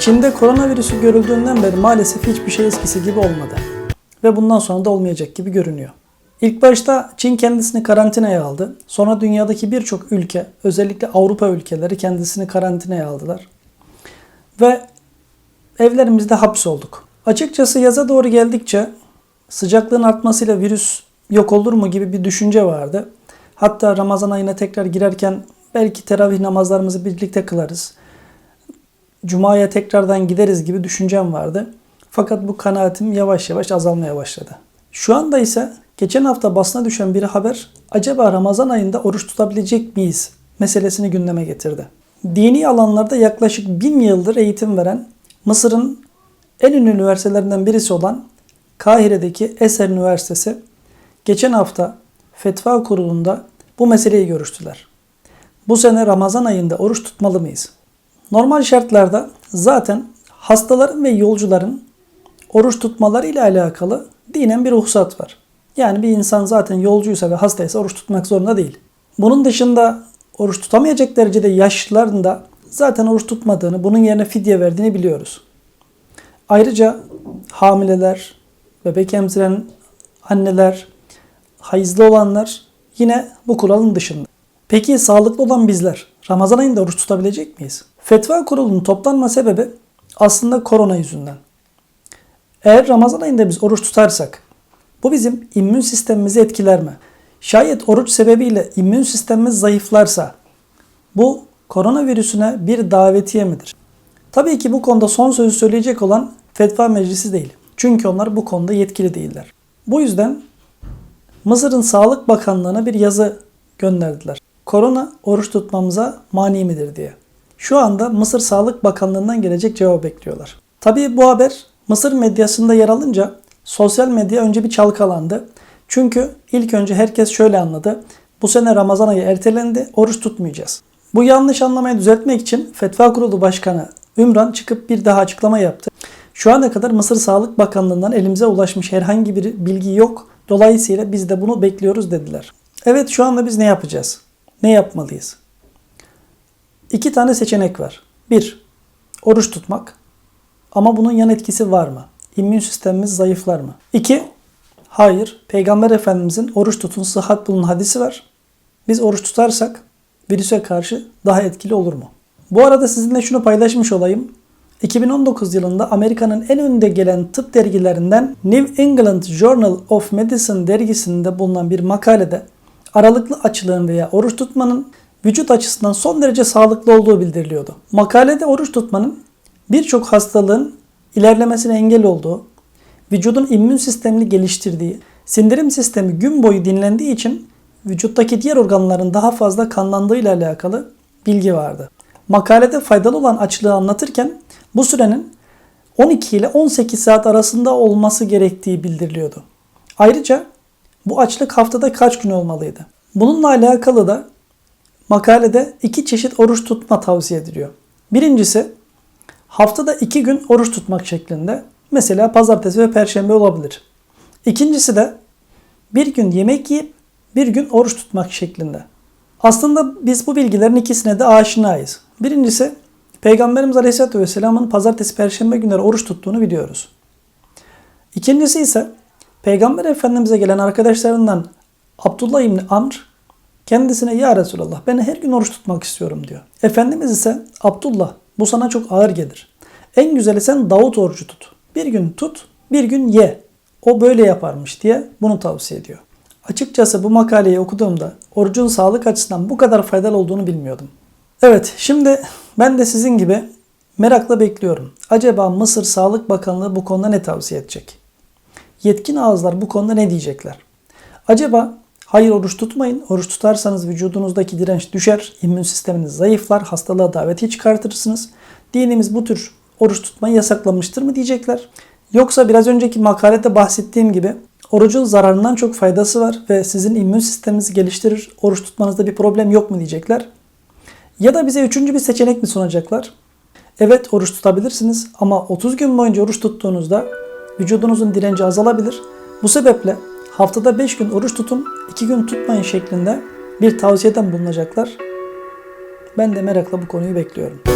Çin'de koronavirüsü görüldüğünden beri maalesef hiçbir şey eskisi gibi olmadı. Ve bundan sonra da olmayacak gibi görünüyor. İlk başta Çin kendisini karantinaya aldı. Sonra dünyadaki birçok ülke, özellikle Avrupa ülkeleri kendisini karantinaya aldılar. Ve evlerimizde hapsolduk. Açıkçası yaza doğru geldikçe sıcaklığın artmasıyla virüs yok olur mu gibi bir düşünce vardı. Hatta Ramazan ayına tekrar girerken belki teravih namazlarımızı birlikte kılarız. Cuma'ya tekrardan gideriz gibi düşüncem vardı. Fakat bu kanaatim yavaş yavaş azalmaya başladı. Şu anda ise geçen hafta basına düşen bir haber acaba Ramazan ayında oruç tutabilecek miyiz meselesini gündeme getirdi. Dini alanlarda yaklaşık bin yıldır eğitim veren Mısır'ın en ünlü üniversitelerinden birisi olan Kahire'deki Eser Üniversitesi geçen hafta fetva kurulunda bu meseleyi görüştüler. Bu sene Ramazan ayında oruç tutmalı mıyız? Normal şartlarda zaten hastaların ve yolcuların oruç tutmaları ile alakalı dinen bir ruhsat var. Yani bir insan zaten yolcuysa ve hastaysa oruç tutmak zorunda değil. Bunun dışında oruç tutamayacak derecede yaşlıların da zaten oruç tutmadığını, bunun yerine fidye verdiğini biliyoruz. Ayrıca hamileler, bebek emziren anneler, hayızlı olanlar yine bu kuralın dışında. Peki sağlıklı olan bizler Ramazan ayında oruç tutabilecek miyiz? Fetva kurulunun toplanma sebebi aslında korona yüzünden. Eğer Ramazan ayında biz oruç tutarsak bu bizim immün sistemimizi etkiler mi? Şayet oruç sebebiyle immün sistemimiz zayıflarsa bu koronavirüsüne bir davetiye midir? Tabii ki bu konuda son sözü söyleyecek olan fetva meclisi değil. Çünkü onlar bu konuda yetkili değiller. Bu yüzden Mısır'ın Sağlık Bakanlığı'na bir yazı gönderdiler. Korona oruç tutmamıza mani midir diye. Şu anda Mısır Sağlık Bakanlığı'ndan gelecek cevap bekliyorlar. Tabii bu haber Mısır medyasında yer alınca sosyal medya önce bir çalkalandı. Çünkü ilk önce herkes şöyle anladı. Bu sene Ramazan ayı ertelendi, oruç tutmayacağız. Bu yanlış anlamayı düzeltmek için Fetva Kurulu Başkanı Ümran çıkıp bir daha açıklama yaptı. Şu ana kadar Mısır Sağlık Bakanlığı'ndan elimize ulaşmış herhangi bir bilgi yok. Dolayısıyla biz de bunu bekliyoruz dediler. Evet şu anda biz ne yapacağız? Ne yapmalıyız? İki tane seçenek var. Bir, oruç tutmak. Ama bunun yan etkisi var mı? İmmün sistemimiz zayıflar mı? İki, hayır. Peygamber Efendimizin oruç tutun sıhhat bulun hadisi var. Biz oruç tutarsak virüse karşı daha etkili olur mu? Bu arada sizinle şunu paylaşmış olayım. 2019 yılında Amerika'nın en önde gelen tıp dergilerinden New England Journal of Medicine dergisinde bulunan bir makalede aralıklı açlığın veya oruç tutmanın vücut açısından son derece sağlıklı olduğu bildiriliyordu. Makalede oruç tutmanın birçok hastalığın ilerlemesine engel olduğu, vücudun immün sistemini geliştirdiği, sindirim sistemi gün boyu dinlendiği için vücuttaki diğer organların daha fazla kanlandığı ile alakalı bilgi vardı. Makalede faydalı olan açlığı anlatırken bu sürenin 12 ile 18 saat arasında olması gerektiği bildiriliyordu. Ayrıca bu açlık haftada kaç gün olmalıydı? Bununla alakalı da makalede iki çeşit oruç tutma tavsiye ediliyor. Birincisi haftada iki gün oruç tutmak şeklinde. Mesela pazartesi ve perşembe olabilir. İkincisi de bir gün yemek yiyip bir gün oruç tutmak şeklinde. Aslında biz bu bilgilerin ikisine de aşinayız. Birincisi Peygamberimiz Aleyhisselatü Vesselam'ın pazartesi perşembe günleri oruç tuttuğunu biliyoruz. İkincisi ise Peygamber Efendimiz'e gelen arkadaşlarından Abdullah İbni Amr kendisine ya Resulallah ben her gün oruç tutmak istiyorum diyor. Efendimiz ise Abdullah bu sana çok ağır gelir. En güzeli sen Davut orucu tut. Bir gün tut, bir gün ye. O böyle yaparmış diye bunu tavsiye ediyor. Açıkçası bu makaleyi okuduğumda orucun sağlık açısından bu kadar faydalı olduğunu bilmiyordum. Evet, şimdi ben de sizin gibi merakla bekliyorum. Acaba Mısır Sağlık Bakanlığı bu konuda ne tavsiye edecek? Yetkin ağızlar bu konuda ne diyecekler? Acaba hayır oruç tutmayın, oruç tutarsanız vücudunuzdaki direnç düşer, immün sisteminiz zayıflar, hastalığa daveti çıkartırsınız. Dinimiz bu tür oruç tutmayı yasaklamıştır mı diyecekler? Yoksa biraz önceki makalede bahsettiğim gibi orucun zararından çok faydası var ve sizin immün sisteminizi geliştirir, oruç tutmanızda bir problem yok mu diyecekler. Ya da bize üçüncü bir seçenek mi sunacaklar? Evet oruç tutabilirsiniz ama 30 gün boyunca oruç tuttuğunuzda vücudunuzun direnci azalabilir. Bu sebeple haftada 5 gün oruç tutun, 2 gün tutmayın şeklinde bir tavsiyeden bulunacaklar. Ben de merakla bu konuyu bekliyorum.